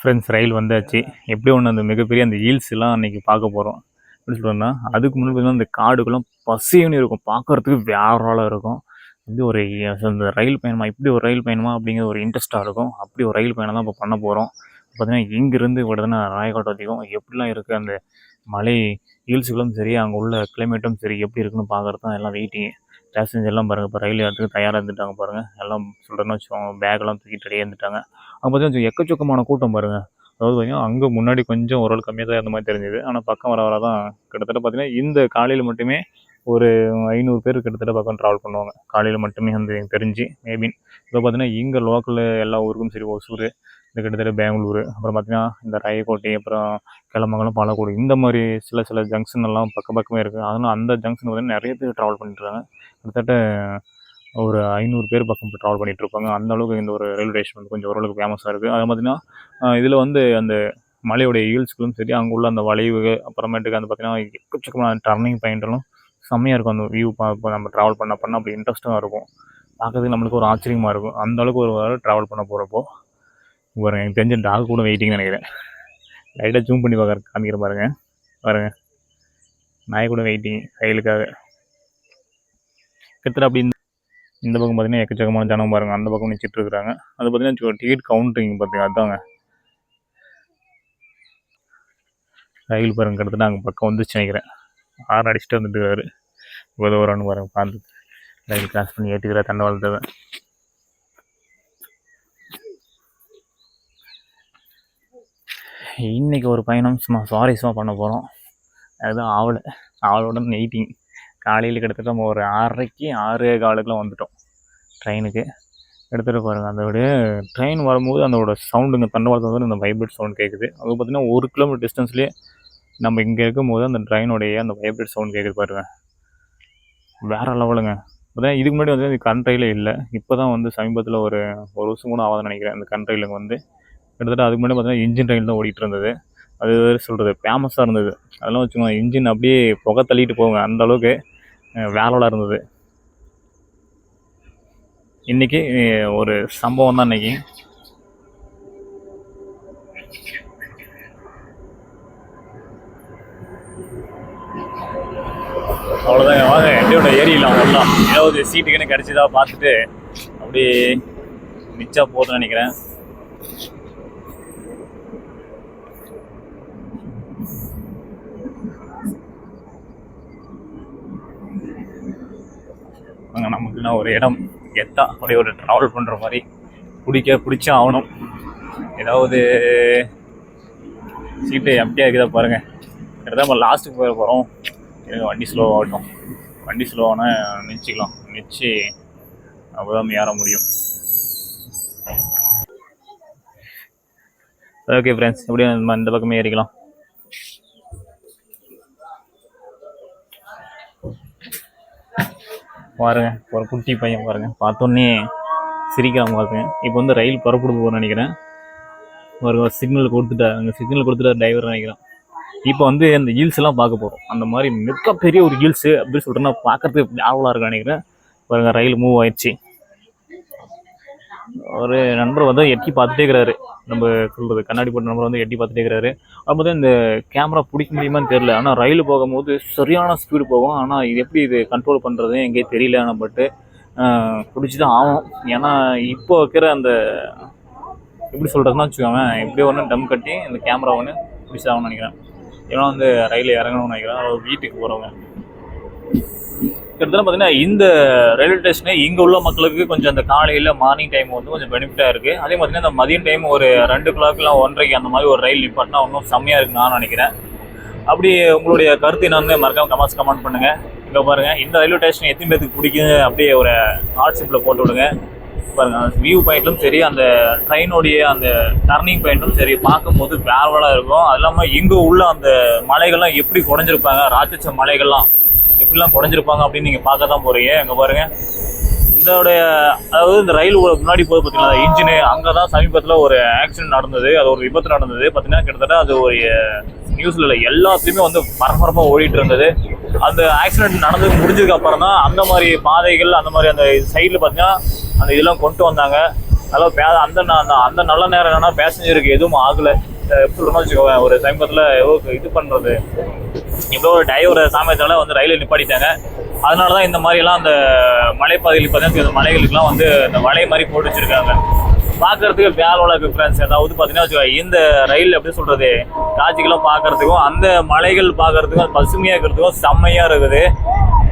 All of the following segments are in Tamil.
ஃப்ரெண்ட்ஸ் ரயில் வந்தாச்சு. எப்படி ஒன்று அந்த மிகப்பெரிய அந்த ஹீல்ஸ் எல்லாம் அன்றைக்கி பார்க்க போகிறோம் எப்படி சொல்கிறோன்னா அதுக்கு முன்னாடி பார்த்தீங்கன்னா அந்த காடுகளும் பசின்னு இருக்கும். பார்க்கறதுக்கு வேற இருக்கும். இப்படி ஒரு அந்த ரயில் பயணமா இப்படி ஒரு ரயில் பயணமா அப்படிங்கிற ஒரு இன்ட்ரெஸ்ட்டாக இருக்கும். அப்படி ஒரு ரயில் பயணம் தான் இப்போ பண்ண போகிறோம் பார்த்தீங்கன்னா இங்கேருந்து விடுதுன்னா ராயக்கோட்டை அதிகம் எப்படிலாம் இருக்குது அந்த மலை ஹீல்ஸுகளும் சரி அங்கே உள்ள கிளைமேட்டும் சரி எப்படி இருக்குன்னு பார்க்குறது தான் எல்லாம் வெயிட்டிங் பேசஞ்சர் எல்லாம் பாருங்கள் இப்போ ரயில் இடத்துக்கு தயாராக இருந்துட்டாங்க பாருங்கள் எல்லாம் சொல்கிறேன்னு வச்சுக்கோங்க பேக்கெல்லாம் தூக்கிட்டு ரெடியாக இருந்துட்டாங்க. அங்கே பார்த்தீங்கன்னா எக்கச்சக்கமான கூட்டம் பாருங்கள் அதாவது பார்த்தீங்கன்னா அங்கே முன்னாடி கொஞ்சம் ஓரளவு கம்மியாக தான் இருந்த மாதிரி தெரிஞ்சுது. ஆனால் பக்கம் வர வர தான் கிட்டத்தட்ட பார்த்தீங்கன்னா இந்த காலையில் மட்டுமே ஒரு ஐநூறு பேர் கிட்டத்தட்ட பக்கம் ட்ராவல் பண்ணுவாங்க. காலையில் மட்டுமே வந்து தெரிஞ்சு மேபின் இப்போ பார்த்தீங்கன்னா இங்கே லோக்கலில் எல்லா ஊருக்கும் சரி ஒசூர் இந்த கிட்டத்தட்ட பெங்களூர் அப்புறம் பார்த்திங்கன்னா இந்த ராயக்கோட்டை அப்புறம் கிளமங்கலம் பாலக்கோடு இந்த மாதிரி சில சில ஜங்ஷன் எல்லாம் பக்கம் பக்கமே இருக்குது அதனால் அந்த ஜங்ஷன் பார்த்தீங்கன்னா நிறைய பேர் ட்ராவல் பண்ணிட்டுருக்காங்க கிட்டத்தட்ட ஒரு ஐநூறு பேர் பக்கம் ட்ராவல் பண்ணிகிட்டு இருப்பாங்க. அந்த அளவுக்கு இந்த ஒரு ரயில்வே ஸ்டேஷன் வந்து கொஞ்சம் ஓரளவுக்கு ஃபேமஸாக இருக்குது அது பார்த்திங்கன்னா இதில் வந்து அந்த மலையோடைய ஹீல்ஸ்களும் சரி அங்கே உள்ள அந்த வளைவு அப்புறமேட்டுக்கு அந்த பார்த்திங்கன்னா எக்கச்சக்கமான டர்னிங் பாயிண்ட்லாம் செம்மையாக இருக்கும். அந்த வியூ இப்போ நம்ம ட்ராவல் பண்ண பண்ண அப்படி இன்ட்ரெஸ்ட்டாக இருக்கும். பார்க்கறதுக்கு நம்மளுக்கு ஒரு ஆச்சரியமாக இருக்கும். அந்தளவுக்கு ஒரு வாரம் ட்ராவல் பண்ண போகிறப்போ பாருங்க எனக்கு தெரிஞ்ச டாக் கூட வெயிட்டிங்னு நினைக்கிறேன். லைட்டாக ஜூம் பண்ணி பார்க்குற காமிக்கிற பாருங்க. பாருங்க. நாய் கூட வெயிட்டிங் ரயிலுக்காக கிட்டத்தட்ட அப்படி இந்த- இந்த பக்கம் பார்த்தீங்கன்னா எக்கச்சக்கமான ஜனம் பாருங்க. அந்த பக்கம் நிச்சிட்டு இருக்கிறாங்க. அது பார்த்தீங்கன்னா டிக்கெட் கவுண்டரிங் பார்த்தீங்க அதாங்க. ரயில் பாருங்க கிட்டத்தட்ட அங்கே பக்கம் வந்துச்சு நினைக்கிறேன். ஆறு அடிச்சுட்டு வந்துட்டு இருக்காரு. உதவுறான்னு பாருங்கள் பார்த்து ரயில் கிராஸ் பண்ணி ஏற்றுக்கிற தண்டவாளத்தை இன்றைக்கி ஒரு பயணம் சும்மா சுவாரஸ்யமாக பண்ண போகிறோம் அதுதான் ஆவலை. ஆவலோட நைட்டிங் காலையில் கிட்டத்தட்ட நம்ம ஒரு ஆறரைக்கு ஆறே காலுக்குலாம் வந்துட்டோம். ட்ரெயினுக்கு எடுத்துகிட்டு பாருங்கள் அதோட ட்ரெயின் வரும்போது அதோட சவுண்டுங்க தண்டவாளத்தில் வந்து இந்த வைப்ரேட் சவுண்ட் கேட்குது அது பார்த்திங்கன்னா ஒரு கிலோமீட்டர் டிஸ்டன்ஸ்லேயே நம்ம இங்கே இருக்கும்போது அந்த ட்ரெயினுடைய அந்த வைப்ரேட் சவுண்ட் கேட்குது பாருங்கள் வேறு லெவலுங்க. அதான் இதுக்கு முன்னாடி வந்து இந்த கரண்ட் இல்லை. இப்போ தான் வந்து சமீபத்தில் ஒரு ஒரு வருஷம் கூட ஆகாதுன்னு நினைக்கிறேன். அந்த கண்ட்ரையில் வந்து கிட்டத்தட்ட அதுக்கு முன்னாடி பார்த்தீங்கன்னா இன்ஜின் ரயில் தான் ஓடிட்டு இருந்தது. அது சொல்கிறது ஃபேமஸாக இருந்தது. அதெல்லாம் வச்சுக்கோங்க இன்ஜின் அப்படியே புகை தள்ளிட்டு போங்க அந்த அளவுக்கு வேலோட இருந்தது. இன்னைக்கு ஒரு சம்பவம் தான் இன்றைக்கி அவ்வளோதாங்க வாங்க என்னோட ஏறிடலாம் வரலாம் ஏதாவது சீட்டுக்குன்னு கிடச்சிதா பார்த்துட்டு அப்படியே மிச்சா போதும்னு நினைக்கிறேன். நமக்குன்னா ஒரு இடம் கெத்தா அப்படியே ஒரு ட்ராவல் பண்ணுற மாதிரி பிடிக்க பிடிச்சும் ஆகணும். ஏதாவது சீட்டு எம்டியாக இருக்குதா பாருங்கள் கிட்டத்தட்ட நம்ம லாஸ்ட்டுக்கு போய் போகிறோம் எனக்கு வண்டி ஸ்லோவாக ஆகட்டும். வண்டி ஸ்லோ ஆனால் நிச்சயிக்கலாம் நிச்சு அப்போதான் ஏற முடியும். ஓகே ஃப்ரெண்ட்ஸ் எப்படியும் நம்ம இந்த பக்கமே ஏறிக்கலாம். பாருங்க ஒரு குட்டி பையன் பாருங்க. பார்த்தோன்னே சிரிக்காமல் பாருங்க. இப்போ வந்து ரயில் புறப்பட போகிறேன் நினைக்கிறேன். ஒரு சிக்னல் கொடுத்துட்டா அங்கே சிக்னல் கொடுத்துட்டா டிரைவர் நினைக்கிறேன். இப்போ வந்து அந்த ஹீல்ஸ் எல்லாம் பார்க்க போகிறோம் அந்த மாதிரி மிகப்பெரிய ஒரு ஹீல்ஸு அப்படின்னு சொல்லிட்டு நான் பார்க்கறதுக்கு ஆவலாக இருக்கு நினைக்கிறேன். பாருங்க ரயில் மூவ் ஆயிடுச்சு. ஒரு நண்பர் வந்து எட்டி பார்த்துட்டே இருக்கிறாரு. நம்ம சொல்கிறது கண்ணாடி போட்ட நம்பர் வந்து எட்டி பார்த்துட்டே இருக்கிறாரு. அப்போ இந்த கேமரா பிடிக்க முடியுமான்னு தெரியல. ஆனால் ரயில் போகும்போது சரியான ஸ்பீடு போகும். ஆனால் இது எப்படி இது கண்ட்ரோல் பண்ணுறது எங்கேயே தெரியல. ஆனால் பட்டு பிடிச்சி தான் ஆகும் ஏன்னா இப்போ வைக்கிற அந்த எப்படி சொல்கிறதுனா வச்சுக்கோங்க எப்படியோ ஒன்று டம் கட்டி இந்த கேமரா ஒன்று பிடிச்சி ஆகணும்னு நினைக்கிறேன். ஏன்னா வந்து ரயில் இறங்கணும்னு நினைக்கிறேன். அவர் வீட்டுக்கு போகிறவங்க கிட்டத்தட்ட பார்த்தீங்கன்னா இந்த ரயில்வே ஸ்டேஷனே இங்கே உள்ள மக்களுக்கு கொஞ்சம் அந்த காலையில் மார்னிங் டைம் வந்து கொஞ்சம் பெனிஃபிட்டாக இருக்குது அதே பார்த்தீங்கன்னா இந்த மதியம் டைம் ஒரு ரெண்டு கிளாக்லாம் ஒன்றரைக்கு அந்த மாதிரி ஒரு ரயில் நிப்பாட்டினா இன்னும் செம்மையாக இருக்குன்னு நான் நினைக்கிறேன். அப்படி உங்களுடைய கருத்து என்னன்னு மறக்காம கமெண்ட்ஸ் கமெண்ட் பண்ணுங்கள் இங்கே பாருங்கள் இந்த ரயில்வே ஸ்டேஷன் எத்தனை பேருக்கு பிடிக்கும் அப்படியே ஒரு வாட்ஸ்அப்பில் போட்டு விடுங்க. பாருங்கள் வியூ பாயிண்ட்லும் சரி அந்த ட்ரெயினுடைய அந்த டர்னிங் பாயிண்ட்டும் சரி பார்க்கும்போது வேறவலாக இருக்கும். அது இல்லாமல் இங்கே உள்ள அந்த மலைகள்லாம் எப்படி குறைஞ்சிருப்பாங்க ராட்சச மலைகள்லாம். எப்படிலாம் குறைஞ்சிருப்பாங்க அப்படின்னு நீங்கள் பார்க்க தான் போகிறீங்க அங்கே பாருங்கள் இதோடைய அதாவது இந்த ரயில் முன்னாடி போது பார்த்தீங்களா இன்ஜினு அங்கே தான் சமீபத்தில் ஒரு ஆக்சிடென்ட் நடந்தது. அது ஒரு விபத்து நடந்தது. பார்த்தீங்கன்னா கிட்டத்தட்ட அது ஒரு நியூஸில் இல்லை எல்லாத்துலேயுமே வந்து பரபரப்பாக ஓடிட்டு இருந்தது. அந்த ஆக்சிடென்ட் நடந்து முடிஞ்சதுக்கு அப்புறம் தான் அந்த மாதிரி பாதைகள் அந்த மாதிரி அந்த சைடில் பார்த்தீங்கன்னா அந்த இதெல்லாம் கொண்டு வந்தாங்க. அதாவது பே அந்த அந்த- நல்ல நேரம் என்னென்னா பேசஞ்சருக்கு எதுவும் ஆகலை. எப்படி சொல்லணும்னு வச்சுக்கோங்க ஒரு சமீபத்தில் ஏதோ இது பண்ணுறது இப்போ ஒரு டிரைவர் சாமியத்தால வந்து ரயிலை நிப்பாட்டிட்டாங்க. அதனால தான் இந்த மாதிரிலாம் அந்த மலைப்பாதையில் பார்த்தீங்கன்னா இந்த மலைகளுக்குலாம் வந்து இந்த வலை மாதிரி போட்டு வச்சிருக்காங்க. பார்க்கறதுக்கு வேலோட டிஃப்ரென்ஸ் அதாவது பார்த்தீங்கன்னா வச்சுக்கோங்க இந்த ரயில் எப்படி சொல்கிறது காட்சிகளாக பார்க்கறதுக்கும் அந்த மலைகள் பார்க்கறதுக்கும் பசுமையாக இருக்கிறதுக்கும் செம்மையாக இருக்குது.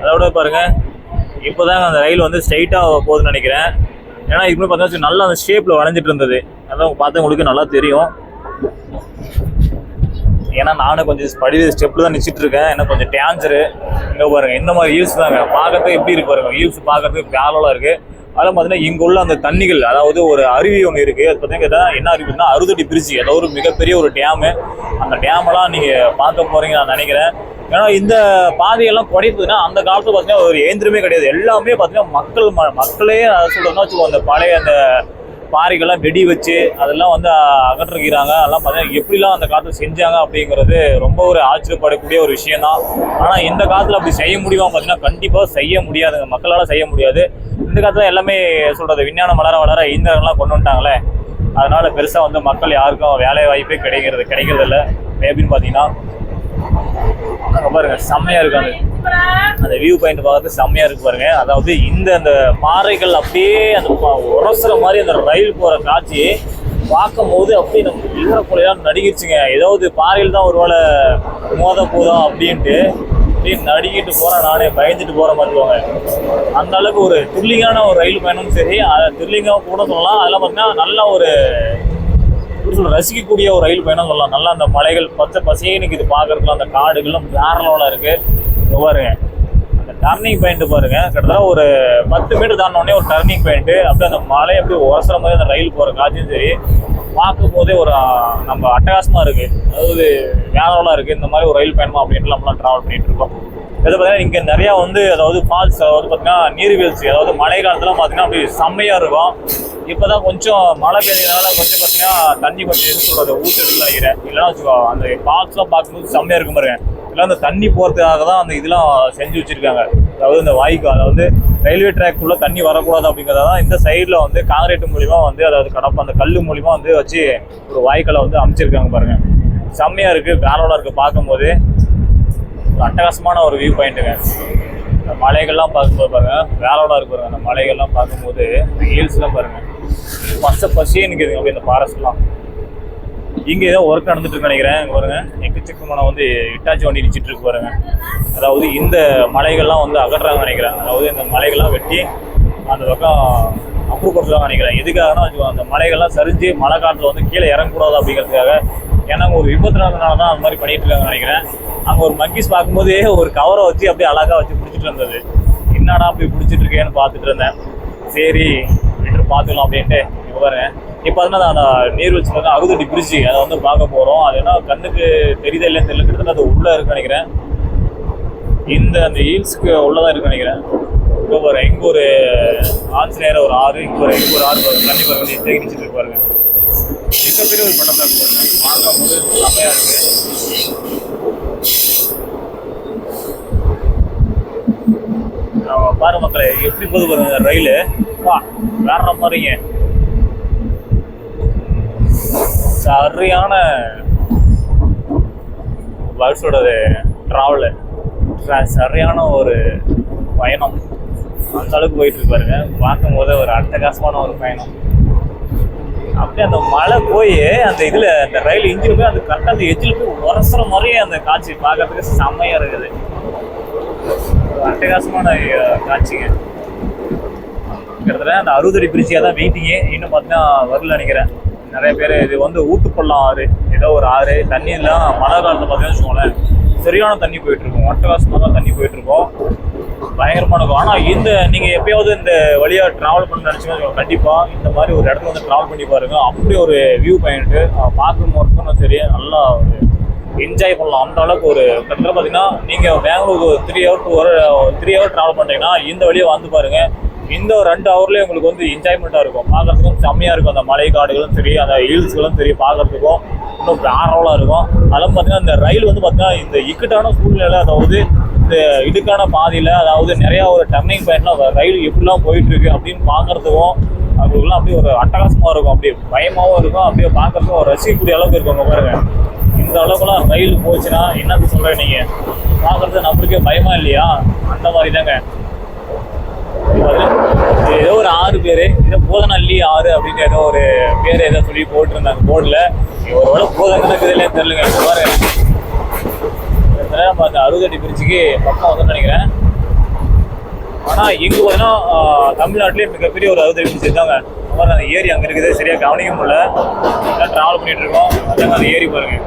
அதோட பாருங்க இப்போதாங்க அந்த ரயில் வந்து ஸ்ட்ரைட்டாக போகுதுன்னு நினைக்கிறேன். ஏன்னா இப்போ பார்த்தீங்கன்னா நல்லா அந்த ஷேப்பில் வளைஞ்சிட்டு இருந்தது. அதான் பார்த்தவங்களுக்கு நல்லா தெரியும். ஏன்னா நானும் கொஞ்சம் படி ஸ்டெப்பில் தான் நிச்சிட்டு இருக்கேன். எனக்கு கொஞ்சம் டேஞ்சரு இங்கே பாருங்க இந்த மாதிரி ஹீல்ஸ் தாங்க பார்க்கறதுக்கு எப்படி இருக்கு பாருங்க ஹீல்ஸ் பார்க்கறதுக்கு பேலோலாம் இருக்கு. அதில் பார்த்தீங்கன்னா இங்கே உள்ள அந்த தண்ணிகள் அதாவது ஒரு அருவி ஒன்று இருக்குது அது பார்த்தீங்கன்னா என்ன அருவினா அறுதடி பிரிட்ஜ் அதாவது ஒரு மிகப்பெரிய ஒரு டேமு அந்த டேமெல்லாம் நீங்கள் பார்க்க போகிறீங்க நான் நினைக்கிறேன். ஏன்னா இந்த பாதையெல்லாம் குறைப்புதுன்னா அந்த காலத்தில் பார்த்தீங்கன்னா ஒரு ஏந்திரமே கிடையாது. எல்லாமே பார்த்தீங்கன்னா மக்கள் ம- மக்களே அதை வச்சுக்கோ அந்த பழைய அந்த பாறைகள்லாம் வெடி வச்சு அதெல்லாம் வந்து அகற்றுக்கிறாங்க அதெல்லாம் பார்த்தீங்கன்னா எப்படிலாம் அந்த காலத்தில் செஞ்சாங்க அப்படிங்கிறது ரொம்ப ஒரு ஆச்சரியப்படக்கூடிய ஒரு விஷயம் தான் ஆனால் இந்த காலத்தில் அப்படி செய்ய முடியுமா பார்த்தீங்கன்னா கண்டிப்பாக செய்ய முடியாதுங்க. மக்களால் செய்ய முடியாது. இந்த காலத்தில் எல்லாமே சொல்கிறது விஞ்ஞானம் வளர வளர இயந்திரங்கள்லாம் கொண்டு வந்துட்டாங்களே. அதனால் பெருசாக வந்து மக்கள் யாருக்கும் வேலை வாய்ப்பே கிடைக்கிறது கிடைக்கிறதில்ல. எப்படின்னு பார்த்தீங்கன்னா அங்கே பாருங்க செம்மையா இருக்கு அந்த அந்த வியூ பாயிண்ட் பார்க்கறது செம்மையா இருக்கு பாருங்க. அதாவது இந்த அந்த பாறைகள் அப்படியே அந்த உரசுற மாதிரி அந்த ரயில் போற காட்சி பார்க்கும் போது அப்படியே நம்ம ஈரக்குலையெல்லாம் நடிகிருச்சுங்க. ஏதாவது பாறையில் தான் ஒருவேளை மோத போதும் அப்படின்ட்டு அப்படியே நடிக்கிட்டு போகிறேன் நானே பயந்துட்டு போற மாதிரிவாங்க அந்த அளவுக்கு ஒரு த்ரில்லிங்கான ஒரு ரயில் பயணமும் சரி. அதை த்ரில்லிங்காக கூட சொல்லலாம். அதெல்லாம் பார்த்தீங்கன்னா நல்ல ஒரு சொல்ல ரசிக்கக்கூடிய ஒரு ரயில் பயணம் சொல்லலாம். நல்லா அந்த மலைகள் பச்சை பசேனுக்கு இது பார்க்கறதுல அந்த காடுகள்லாம் வேற லெவலில் இருக்கு பாருங்க. அந்த டர்னிங் பாயிண்ட் பாருங்க. கிட்டத்தட்ட ஒரு பத்து மீட்டர் தாண்டினோடனே ஒரு டர்னிங் பாயிண்ட் அப்படியே அந்த மலை அப்படியே உரசுற மாதிரி அந்த ரயில் போற காட்சியும் சரி. பார்க்கும் போதே ஒரு நம்ம அட்டகாசமா இருக்கு. அதாவது வேற இருக்குது இருக்கு. இந்த மாதிரி ஒரு ரயில் பயணமா அப்படின்ட்டு நம்மளாம் டிராவல் பண்ணிட்டு இருக்கோம். இது பார்த்தீங்கன்னா இங்கே நிறையா வந்து அதாவது ஃபால்ஸ் அதாவது பார்த்தீங்கன்னா நீர்வீழ்ச்சி அதாவது மழை காலத்தில் பார்த்தீங்கன்னா அப்படி செம்மையாக இருக்கும். இப்போ தான் கொஞ்சம் மழை பெய்யறதுனால கொஞ்சம் பார்த்தீங்கன்னா தண்ணி கொஞ்சம் எது சொல்கிறது ஊற்றுன்னு நினைக்கிறேன். இல்லைன்னா வச்சுக்கோ அந்த ஃபால்ஸ்லாம் பார்க்கும்போது செம்மையாக இருக்கும் பாருங்க. இல்லை அந்த தண்ணி போகிறதுக்காக தான் அந்த இதெல்லாம் செஞ்சு வச்சுருக்காங்க. அதாவது இந்த வாய்க்கால் அதாவது ரயில்வே ட்ராக்குள்ளே தண்ணி வரக்கூடாது அப்படிங்கிறத தான் இந்த சைடில் வந்து காங்கிரீட் மூலிமா வந்து அதாவது கடப்பு அந்த கல் மூலிமா வந்து வச்சு ஒரு வாய்க்காலை வந்து அமைச்சிருக்காங்க பாருங்கள் செம்மையாக இருக்குது வேலோட இருக்குது பார்க்கும்போது. அட்டகாசமான ஒரு வியூ பாயிண்ட்டுங்க இந்த மலைகள்லாம் பார்க்கும்போது பாருங்க வேலோட இருக்கு பாருங்க அந்த மலைகள்லாம் பார்க்கும்போது ஹில்ஸ்லாம் பாருங்க. பச்சை பசியே நிற்குதுங்க அப்படியே இந்த ஃபாரஸ்ட்லாம் இங்கே ஏதோ ஒர்க் நடந்துட்டு நினைக்கிறேன் இங்க பாருங்க. எக்கச்சக்கமான வந்து இட்டாச்சி வண்டி நிச்சிட்டு இருக்கு பாருங்க. அதாவது இந்த மலைகள்லாம் வந்து அகற்றாங்க நினைக்கிறேன். அதாவது இந்த மலைகள்லாம் வெட்டி அந்த பக்கம் அப்ரூவ் கொடுத்துருவாங்க நினைக்கிறேன். எதுக்காகனா அந்த மலைகள்லாம் சரிஞ்சு மழை காலத்தில் வந்து கீழே இறங்கக்கூடாது அப்படிங்கிறதுக்காக ஏன்னா ஒரு விபத்து நடந்தனால தான் அந்த மாதிரி பண்ணிட்டு இருக்காங்கன்னு நினைக்கிறேன். அங்கே ஒரு மங்கிஸ் பார்க்கும்போதே ஒரு கவரை வச்சு அப்படியே அழகாக வச்சு பிடிச்சிட்டு இருந்தது என்னடா அப்படி பிடிச்சிட்டு இருக்கேன்னு பார்த்துட்டு இருந்தேன். சரி விட்டு பார்த்துக்கலாம் அப்படின்ட்டு வரேன் இப்போ பார்த்தீங்கன்னா அந்த நீர்வீழ்ச்சி வந்து அறுபது பிரிட்ஜ் அதை வந்து பார்க்க போகிறோம் அது என்ன கண்ணுக்கு தெரியுதா இல்லைன்னு தெரியல. கிட்டத்தட்ட அது உள்ளே இருக்கு நினைக்கிறேன். இந்த அந்த ஹீல்ட்ஸ்க்கு உள்ளே தான் இருக்கு நினைக்கிறேன். இப்போ பாருங்க இங்கே ஒரு ஆஞ்சநேயர் ஒரு ஆறு இங்கே ஒரு இங்கே ஒரு ஆறு கண்டிப்பாக தண்ணி பாருங்க வந்து தேங்கிச்சிட்டு பாருங்க. மிகப்பெரிய ஒரு படம் தான் பாருங்க பார்க்கும்போது செம்மையா இருக்கு. பாரு மக்களை எப்படி போகுது பாருங்க வா வேற மாதிரிங்க. சரியான பஸ்ஸோட ட்ராவலு சரியான ஒரு பயணம். அந்த அளவுக்கு போயிட்டு இருப்பாருங்க பார்க்கும் பார்க்கும்போது ஒரு அட்டகாசமான ஒரு பயணம். அப்படியே அந்த மழை போய் அந்த இதில் அந்த ரயில் இன்ஜின் போய் அந்த கரெக்டாக அந்த எஜ்ஜில் போய் உரசுற மாதிரியே அந்த காட்சி பார்க்கறதுக்கு செம்மையாக இருக்குது. அட்டகாசமான காட்சிங்க. கிட்டத்தட்ட அந்த அறுபது பிரிட்ஜியாக தான் வெயிட்டிங்கு இன்னும் பார்த்தீங்கன்னா வரல நினைக்கிறேன். நிறைய பேர் இது வந்து ஊத்துப்பள்ளம் ஆறு ஏதோ ஒரு ஆறு. தண்ணியெல்லாம் மழை காலத்தில் பார்த்தீங்கன்னு வச்சுக்கோங்களேன் சரியான தண்ணி போயிட்டுருக்கும் அட்டகாசமாக தான் தண்ணி போயிட்டுருக்கோம் இருக்கும் பயங்கரமான இருக்கும் ஆனால் இந்த நீங்கள் எப்பயாவது இந்த வழியாக ட்ராவல் பண்ண நினச்சிங்கன்னா கண்டிப்பாக இந்த மாதிரி ஒரு இடத்துல வந்து ட்ராவல் பண்ணி பாருங்கள் அப்படி ஒரு வியூ பாயிண்ட்டு பார்க்கும் ஒர்க்கும் சரி நல்லா ஒரு என்ஜாய் பண்ணலாம். அந்த அளவுக்கு ஒரு கிட்டத்தட்ட பார்த்தீங்கன்னா நீங்கள் பெங்களூருக்கு ஒரு three hour two hour three hour travel பண்ணுறீங்கன்னா இந்த வழியை வந்து பாருங்கள் இந்த ஒரு ரெண்டு ஹவர்லேயே உங்களுக்கு வந்து என்ஜாய்மெண்ட்டாக இருக்கும். பார்க்கறதுக்கும் செம்மையாக இருக்கும். அந்த மலை காடுகளும் சரி அந்த ஹில்ஸ்களும் சரி பார்க்கறதுக்கும். இன்னும் வேறவலாக இருக்கும். அதெல்லாம் பார்த்தீங்கன்னா இந்த ரயில் வந்து பார்த்தீங்கன்னா இந்த இக்கட்டான சூழ்நிலை அதாவது இந்த இதுக்கான பாதையில் அதாவது நிறையா ஒரு டர்னிங் பாயிண்ட்லாம் ரயில் எப்படிலாம் போயிட்டுருக்கு அப்படின்னு பார்க்கறதுக்கும் அவங்களுக்குலாம் அப்படியே ஒரு அட்டகாசமாக இருக்கும். அப்படியே பயமாகவும் இருக்கும். அப்படியே பார்க்குறதுக்கும் ஒரு ரசிக்கக்கூடிய அளவுக்கு இருக்கும் அங்க பாருங்க. இந்த அளவுக்குலாம் ரயில் போச்சுன்னா என்னது சொல்கிறேன் நீங்கள் பார்க்குறது நம்மளுக்கே பயமா இல்லையா? அந்த மாதிரி தாங்க ஏதோ ஒரு ஆறு பேர் ஏதோ போதனல்லி ஆறு அப்படின்னு ஏதோ ஒரு பேர் ஏதோ சொல்லி போட்டிருந்தாங்க போர்டில். ஒரு வேளை போதனை இருக்குதுல்ல தெரியலங்க. பாருங்க. இதனால நம்ம அந்த அறுபது பிரிச்சுக்கு பக்கம் வந்து நினைக்கிறேன். ஆனால் இங்கே பார்த்தீங்கன்னா தமிழ்நாட்டிலே மிகப்பெரிய ஒரு அறுபது பிரிச்சு இருக்காங்க. பாருங்க அந்த ஏரி அங்கே இருக்குது. சரியாக கவனிக்க முடியல. எல்லாம் ட்ராவல் பண்ணிகிட்டு இருக்கோம். அதாங்க அந்த ஏரி பாருங்க.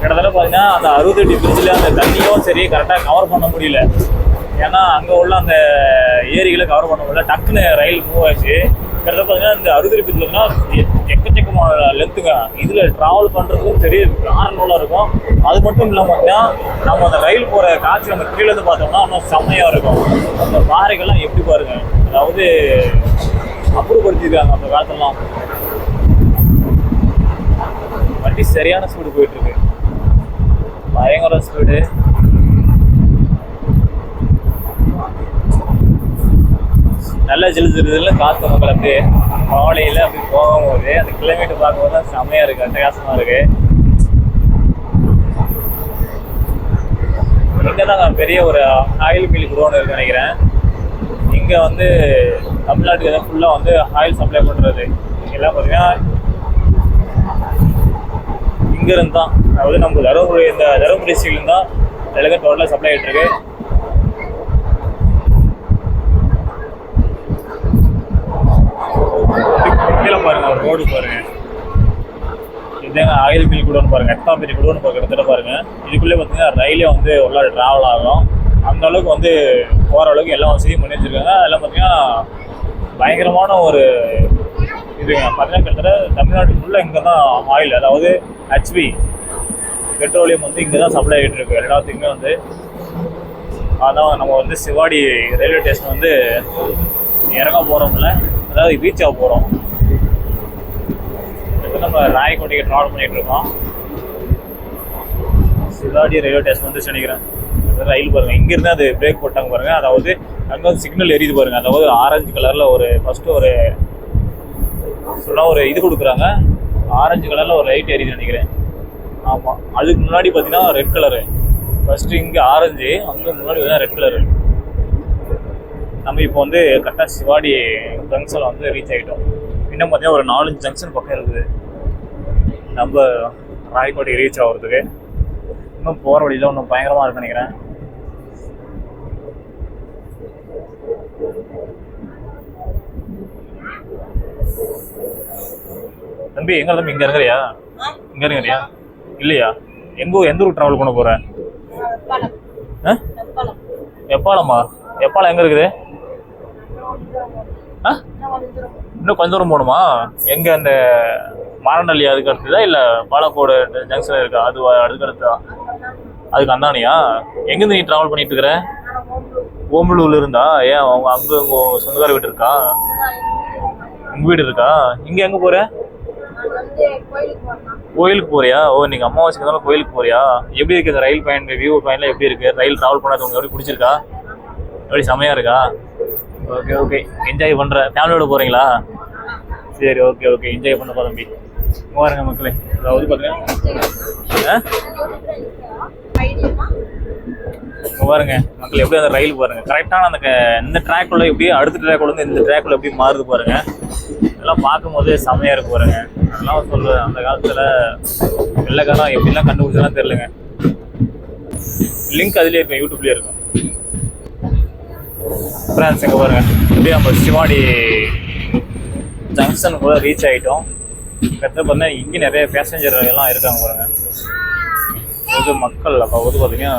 கிட்டத்தட்ட பார்த்தீங்கன்னா அந்த அறுபது அடி பிரிட்ஜில் அந்த தண்ணியும் சரி கரெக்டாக கவர் பண்ண முடியல. ஏன்னா அங்கே உள்ள அந்த ஏரிகளை கவர் பண்ண முடியல. டக்குன்னு ரயில் மூவ் ஆச்சு கிட்டத்தட்ட பார்த்தீங்கன்னா இந்த அறுபது அடி எக்கச்சக்கமான லென்த்துங்க இதில் ட்ராவல் பண்ணுறதுக்கும் சரி நார்மலாக இருக்கும். அது மட்டும் இல்லாமல் பார்த்தீங்கன்னா நம்ம அந்த ரயில் போகிற காட்சி நம்ம கீழே இருந்து பார்த்தோம்னா இன்னும் செம்மையாக இருக்கும். அந்த பாறைகள்லாம் எப்படி பாருங்க? அதாவது அப்புறப்படுத்திருக்காங்க அந்த காலத்தெல்லாம். வண்டி சரியான ஸ்பீடு போயிட்டுருக்கு பயங்கர ஸ்பீடு நல்ல ஜிலு ஜிலுல காற்று மக்கள் அப்படியே. மாவளையில் அப்படி போகும்போது அந்த கிலோமீட்டர் பார்க்கும்போது தான் செம்மையாக இருக்கு அட்டகாசமாக இருக்குது இங்கே தான் பெரிய ஒரு ஆயில் மில் குடோன் இருக்கு நினைக்கிறேன். இங்கே வந்து தமிழ்நாட்டுக்கு எதாவது ஃபுல்லாக வந்து ஆயில் சப்ளை பண்ணுறது எல்லாம் பார்த்தீங்கன்னா இங்கேருந்து தான். அதாவது நம்ம தருமபுரி இந்த தருமபுரி ஸ்டீல் தான் எல்லாமே டோட்டலாக சப்ளை ஆகிட்டு இருக்கு கீழே பாருங்க ஒரு ரோடு பாருங்க. இதுதாங்க ஆயில் மில் கூட பாருங்க. எத்தனை பெரிய கூட பாருங்க. கிட்டத்தட்ட பாருங்க இதுக்குள்ளே பார்த்தீங்கன்னா ரயிலே வந்து உள்ள டிராவல் ஆகும். அந்த அளவுக்கு வந்து போகிற அளவுக்கு எல்லா வசதியும் பண்ணி வச்சிருக்காங்க. அதெல்லாம் பார்த்தீங்கன்னா பயங்கரமான ஒரு இதுங்க பார்த்தீங்கன்னா கிட்டத்தட்ட தமிழ்நாடு ஃபுல்லாக இங்கே தான் ஆயில் அதாவது ஹெச்பி பெட்ரோலியம் வந்து இங்கே தான் சப்ளை ஆகிட்டு இருக்கு. எல்லாத்துக்குமே வந்து அதான் நம்ம வந்து சிவாடி ரயில்வே ஸ்டேஷன் வந்து இறங்க போகிறோம்ல அதாவது ரீச் ஆக போகிறோம் நம்ம ராயக்கோட்டைக்கு ட்ராவல் பண்ணிகிட்டு இருக்கோம். சிவாடி ரயில்வே ஸ்டேஷன் வந்து நினைக்கிறேன். ரயில் பாருங்கள் இங்கேருந்து அது பிரேக் போட்டாங்க பாருங்கள் அதாவது அங்கே வந்து சிக்னல் எரியுது பாருங்கள் அதாவது ஆரஞ்சு கலரில் ஒரு ஃபஸ்ட்டு ஒரு ஃபுல்லாக ஒரு இது கொடுக்குறாங்க. ஆரஞ்சு கலரில் ஒரு லைட் எரியுது நினைக்கிறேன். ஆமாம் அதுக்கு முன்னாடி பார்த்தீங்கன்னா ரெட் கலரு ஃபஸ்ட்டு இங்கே ஆரஞ்சு அங்கே முன்னாடி பார்த்தீங்கன்னா ரெட் கலரு நம்ம இப்போ வந்து கரெக்டாக சிவாடி ஜங்ஷனில் வந்து ரீச் ஆகிட்டோம் இன்னும் பார்த்தீங்கன்னா ஒரு நாலஞ்சு ஜங்ஷன் பக்கம் இருக்குது. நம்ம ராய்கோட்டை ரீச் ஆகிறதுக்கு இன்னும் போகிற வழியில் இன்னும் பயங்கரமாக இருக்குன்னு நினைக்கிறேன். தம்பி எங்க தம்பி? இங்க இருக்கிறியா? இங்க இருக்கிறியா? இல்லையா? எங்க ஊர்- எந்த ஊர் டிராவல் பண்ண போற? ஆ? எப்பாளமா எப்பாளம் எங்க இருக்குது? ஆ? இன்னும் கொஞ்ச தூரம் போகணுமா? எங்க அந்த மாரண்டல்லி அதுக்கு அடுத்ததா இல்லை பாலக்கோடு ஜங்ஷன் இருக்கா அது அதுக்கு அடுத்ததா? அதுக்கு அந்தானியா? எங்கேருந்து நீ ட்ராவல் பண்ணிட்டு இருக்கிற ஓம்பலூர்ல இருந்தா? ஏன் அவங்க அங்கே உங்க சொந்தக்கார வீடு இருக்கா? உங்க வீடு இருக்கா? இங்க எங்க போற? கோயிலுக்கு போறியா? ஓ நீங்க அமாவாசைக்கு இருந்தாலும் கோயிலுக்கு போறியா? எப்படி இருக்கு இந்த ரயில் பயன் வியூ பயன்லாம் எப்படி இருக்கு? ரயில் டிராவல் பண்ணாது உங்களுக்கு எப்படி பிடிச்சிருக்கா? எப்படி செமையா இருக்கா? ஓகே ஓகே என்ஜாய் பண்ற. ஃபேமிலியோட போறீங்களா? சரி ஓகே ஓகே என்ஜாய் பண்ண தம்பி. பாருங்க மக்களே. அதாவது பாருங்க பாருங்க மக்கள் எப்படி அந்த ரயில் பாருங்க. கரெக்டான அந்த இந்த ட்ராக்குள்ள எப்படி அடுத்த ட்ராக்குள்ள இருந்து இந்த ட்ராக்குள்ள எப்படி மாறுது பாருங்க. இதெல்லாம் பார்க்கும்போது செமையா இருக்கு பாருங்க. அதெல்லாம் சொல்லுவேன் அந்த காலத்துல வெள்ளைக்காரன் எப்படிலாம் கண்டுபிடிச்சலாம் தெரியலங்க. லிங்க் அதுலேயே இருக்கும் யூடியூப்லேயே இருக்கும். ஃப்ரெண்ட்ஸ் எங்கே பாருங்க. அப்படியே நம்ம சிவாடி ஜங்ஷன் கூட ரீச் ஆகிட்டோம் கிட்டத்தட்ட பார்த்தீங்கன்னா இங்கே நிறைய பேசஞ்சர் எல்லாம் இருக்காங்க பாருங்க. இது மக்கள் அப்போ வந்து பார்த்தீங்கன்னா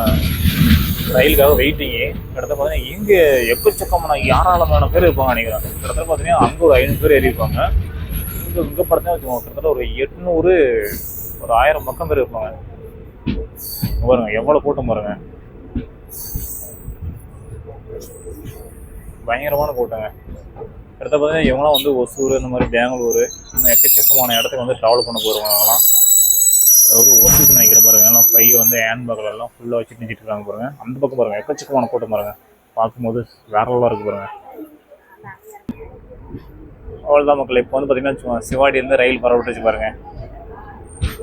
ரயிலுக்காக வெயிட்டிங்கு கிட்டத்தட்ட பார்த்தீங்கன்னா இங்கே எக்கச்சக்கமான ஏராளமான பேர் இருப்பாங்க நினைக்கிறாங்க கிட்டத்தட்ட பார்த்தீங்கன்னா அங்கே ஒரு ஐநூறு பேர் ஏறி இருப்பாங்க இங்கே இங்கே பார்த்தீங்கன்னா வச்சுக்கோங்க கிட்டத்தட்ட ஒரு எட்நூறு ஒரு ஆயிரம் பக்கம் பேர் இருப்பாங்க. பாருங்க எவ்வளோ கூட்டம் பாருங்க. பயங்கரமான கூட்டங்க. அடுத்த பார்த்தீங்கன்னா இவங்களாம் வந்து ஒசூர் இந்த மாதிரி பெங்களூர் இன்னும் எக்கச்சக்கமான இடத்துக்கு வந்து ட்ராவல் பண்ண போகிறவங்கலாம் அதாவது ஒசூருக்கு நினைக்கிற பாருங்க. எல்லாம் பை வந்து ஹேண்ட் பேக்கில் எல்லாம் ஃபுல்லாக வச்சு நிறுத்திட்டு இருக்காங்க பாருங்க. அந்த பக்கம் பாருங்க. எக்கச்சக்கமான கூட்டம் பாருங்க. பார்க்கும்போது வேற லெவலாக இருக்கு பாருங்க. அவ்வளோதான் மக்கள். இப்போ வந்து பார்த்தீங்கன்னா சிவாடியிலேருந்து ரயில் பரவிட்டுச்சு பாருங்க.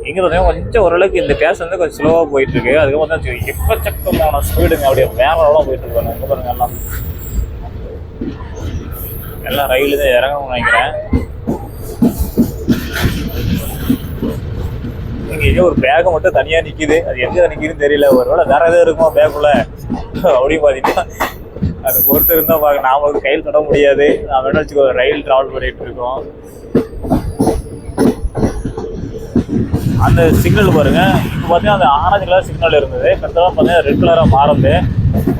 இங்கே பார்த்தீங்கன்னா கொஞ்சம் ஓரளவுக்கு இந்த கேஸ் வந்து கொஞ்சம் ஸ்லோவாக போயிட்டுருக்கு அதுக்கப்புறம் தான் எக்கச்சக்கமான ஸ்பீடுங்க அப்படியே வேற அளவாக போயிட்டு இருக்கு பாருங்க. பாருங்க எல்லாம். எல்லாம் ரயில் தான் இறங்கணும்னு நினைக்கிறேன். இங்க எங்கேயோ ஒரு பேக் மட்டும் தனியா நிக்குது. அது எங்க நிக்குதுன்னு தெரியல. ஒரு வேளை வேற எதாவது இருக்குமா பேக்குள்ள அப்படின்னு பாத்தீங்கன்னா அது பொறுத்து இருந்தா பாக்க நாம வந்து கையில் தொட முடியாது. நான் வேணும் வச்சுக்கோ ரயில் டிராவல் பண்ணிட்டு இருக்கோம். அந்த சிக்னல் பாருங்க. இப்போ பார்த்தீங்கன்னா அந்த ஆரஞ்சு கலர் சிக்னல் இருந்தது. கரெக்டாக பார்த்தீங்கன்னா ரெட் கலராக மாறுது.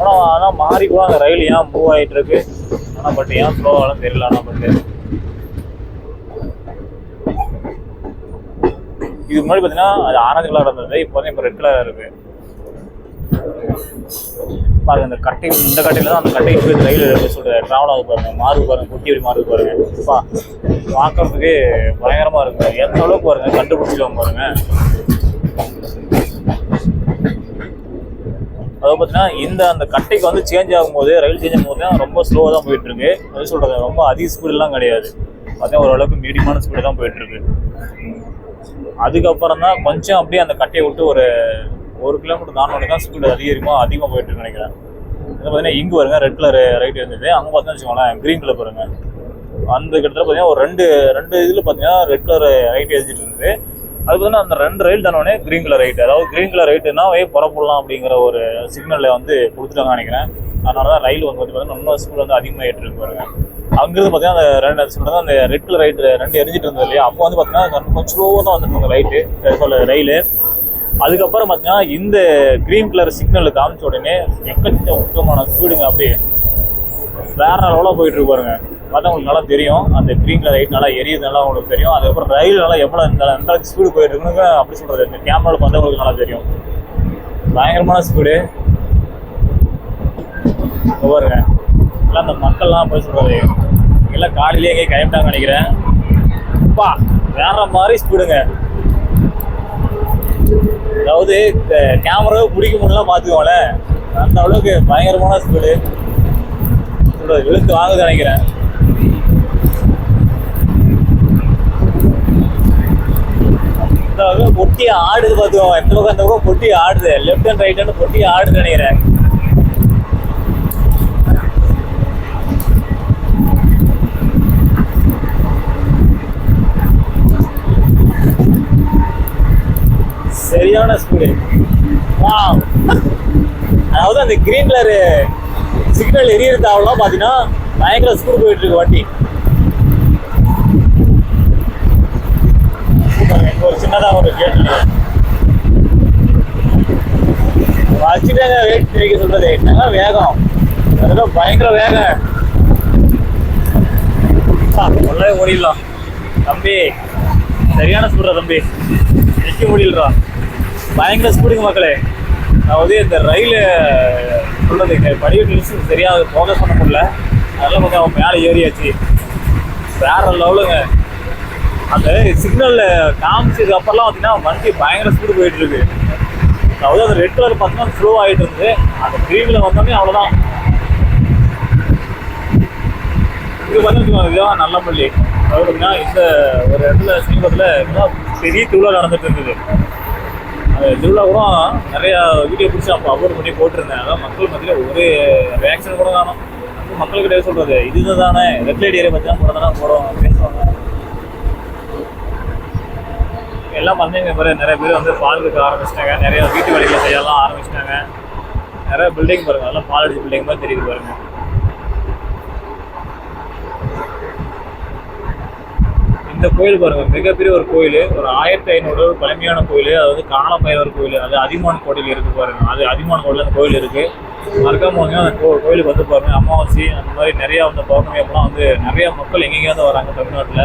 ஆனால் ஆனால் மாறி கூட அந்த ரயில் ஏன் மூவ் ஆகிட்டு இருக்கு? ஆனால் பட் ஏன் ஸ்லோவாலும் தெரியல ஆனால் பட் இதுக்கு முன்னாடி பார்த்தீங்கன்னா அது ஆரஞ்சு கலர் இருந்தது இப்போ வந்து இப்போ ரெட் கலர் இருக்கு. பாருங்க இந்த கட்டை இந்த கட்டையில தான் அந்த கட்டை போய் ரயில் சொல்ற டிராவல் ஆகுது பாருங்க. மாறுது பாருங்க குட்டி எப்படி மாறுது பாருங்க. அப்பா பார்க்கறதுக்கு பயங்கரமா இருக்கு. எந்த அளவுக்கு பாருங்க கண்டுபிடிச்சிடுவாங்க பாருங்க. அதாவது பார்த்தீங்கன்னா இந்த அந்த கட்டைக்கு வந்து சேஞ்ச் ஆகும்போது ரயில் சேஞ்ச் ஆகும்போது தான் ரொம்ப ஸ்லோவாக தான் போயிட்டு இருக்கு அது சொல்றது ரொம்ப அதிக ஸ்பீடெல்லாம் கிடையாது. பார்த்தீங்கன்னா ஓரளவுக்கு மீடியமான ஸ்பீடு தான் போயிட்டு இருக்கு அதுக்கப்புறம் தான் கொஞ்சம் அப்படியே அந்த கட்டையை விட்டு ஒரு ஒரு கிலோமீட்டர் தானோட தான் ஸ்பீடு அதிகமாக அதிகமாக போயிட்டு நினைக்கிறேன். இது பார்த்தீங்கன்னா இங்கே வருங்க ரெட் கலர் ரைட் இருந்தது. அங்கே பார்த்தீங்கன்னா வச்சுக்கோங்களேன் க்ரீன் கலர் பாருங்க. அந்த கிட்டத்தட்ட பார்த்தீங்கன்னா ஒரு ரெண்டு ரெண்டு இதில் பார்த்தீங்கன்னா ரெட் கலர் ரைட் எழுதிட்டு இருந்தது. அதுக்கு வந்து அந்த ரெண்டு ரயில் தானே க்ரீன் கலர் ரைட் அதாவது க்ரீன் கலர் ரைட்டுனா வே புறப்படலாம் அப்படிங்கிற ஒரு சிக்னலில் வந்து கொடுத்துட்டாங்க நினைக்கிறேன். அதனால தான் ரயில் வந்து பார்த்தீங்கன்னா இன்னும் ஸ்பீடு வந்து அதிகமாகிட்டு இருக்கு பாருங்க. அங்கிருந்து பார்த்தீங்கன்னா அந்த ரெண்டு சொல்றது அந்த ரெட் கலர் ரைட் ரெண்டு எரிஞ்சிட்டு இருந்தது இல்லையா? அப்போ வந்து பார்த்தீங்கன்னா கொஞ்சம் ஸ்லோவாக தான் வந்துட்டு ரைட்டு சொல்ல ரயிலு. அதுக்கப்புறம் பார்த்தீங்கன்னா இந்த க்ரீன் கலர் சிக்னல் காமிச்ச உடனே எக்கச்சக்கமான ஸ்பீடுங்க அப்படியே வேற லெவலாக போயிட்டு இருப்பாருங்க மற்றவங்களுக்கு பார்த்தா உங்களுக்கு நல்லா தெரியும். அந்த க்ரீன் லைட் நல்லா எரியுது நல்லா உங்களுக்கு தெரியும். அதுக்கப்புறம் ரயில் நல்லா எவ்வளோ இந்த எந்த அளவுக்கு ஸ்பீடு போயிட்டு இருக்குன்னு அப்படி சொல்றது. இந்த கேமராவில் பார்த்தா உங்களுக்கு நல்லா தெரியும். பயங்கரமான ஸ்பீடு பாருங்க. எல்லாம் அந்த மக்கள்லாம் போய் சொல்றது. எல்லாம் காலையிலேயே எங்கேயும் கிளம்பிட்டாங்க நினைக்கிறேன். அப்பா வேற மாதிரி ஸ்பீடுங்க அதாவது கேமராவை பிடிக்க முடியலாம் பார்த்துக்கோங்களேன். அந்த அளவுக்கு பயங்கரமான ஸ்பீடு சொல்றது இழுத்து வாங்குது நினைக்கிறேன். இந்த பொட்டி ஆடுது பார்த்துக்கோங்க இந்த பக்கம் அந்த பக்கம் பொட்டி ஆடுது. லெஃப்ட் அண்ட் ரைட் ஹேண்ட் பொட்டி ஆடுது நினைக்கிறேன். சரியான ஸ்பீடு அதாவது அந்த கிரீன் கலர் சிக்னல் எரியறது அவ்வளோ பார்த்தீங்கன்னா பயங்கர ஸ்பீடு போயிட்டு இருக்கு வண்டி. இங்க ஒரு சின்னதாக ஒரு கேட்டு வச்சுட்டாங்க வெயிட் வைக்க சொல்றது என்னங்க வேகம் அதெல்லாம் பயங்கர வேகம் சொல்லவே முடியலாம் தம்பி சரியான ஸ்பீடா தம்பி நிற்க முடியலடா பயங்கர ஸ்பீடுங்க மக்களே நான் வந்து இந்த ரயில் சொல்றது இந்த படிவெட்டு சரியாக போக பண்ண முடியல அதெல்லாம் கொஞ்சம் அவன் மேலே ஏறியாச்சு வேற லெவலுங்க அந்த சிக்னலில் காமிச்சதுக்கு அப்புறம்லாம் பார்த்தீங்கன்னா வண்டி பயங்கர ஸ்பீடு போயிட்டு இருக்கு அதாவது அந்த ரெட் கலர் பார்த்தீங்கன்னா ஸ்லோ ஆகிட்டு இருந்தது. அந்த க்ரீமில் வந்தோடனே அவ்வளோதான் இது பார்த்தீங்கன்னா இதுதான் நல்ல பள்ளி. அதாவது பார்த்தீங்கன்னா இந்த ஒரு இடத்துல சமீபத்தில் பெரிய திருவிழா நடந்துட்டு இருந்தது. அந்த திருவிழா கூட நிறையா வீடியோ பிடிச்சி அப்போ அப்லோட் பண்ணி போட்டிருந்தேன். அதான் மக்கள் மத்தியில் ஒரு ரியாக்ஷன் கூட காணும். மக்கள்கிட்ட சொல்கிறது இது தானே ரெட் லைட் ஏரியா பற்றி தான் கூட தானே அப்படின்னு பேசுவாங்க எல்லாம் பார்த்தீங்க பிறகு நிறைய பேர் வந்து பால் விற்க ஆரம்பிச்சிட்டாங்க. நிறைய வீட்டு வேலைகளை செய்யலாம் ஆரம்பிச்சிட்டாங்க. நிறைய பில்டிங் பாருங்க. அதெல்லாம் பால் அடிச்ச பில்டிங் மாதிரி தெரியுது பாருங்க. இந்த கோயில் பாருங்க. மிகப்பெரிய ஒரு கோயில். ஒரு ஆயிரத்தி ஐநூறு பழமையான கோயில். அது வந்து காலப்பைரவர் கோயில். அது அதிமான் கோட்டையில் இருக்கு பாருங்க. அது அதிமான் கோயிலில் அந்த கோயில் இருக்கு. மறக்காம வந்து அந்த கோ கோயிலுக்கு வந்து பாருங்க. அமாவாசை அந்த மாதிரி நிறைய வந்து பௌர்ணமி அப்பெல்லாம் வந்து நிறைய மக்கள் எங்கெங்கேயாவது வராங்க தமிழ்நாட்டில்.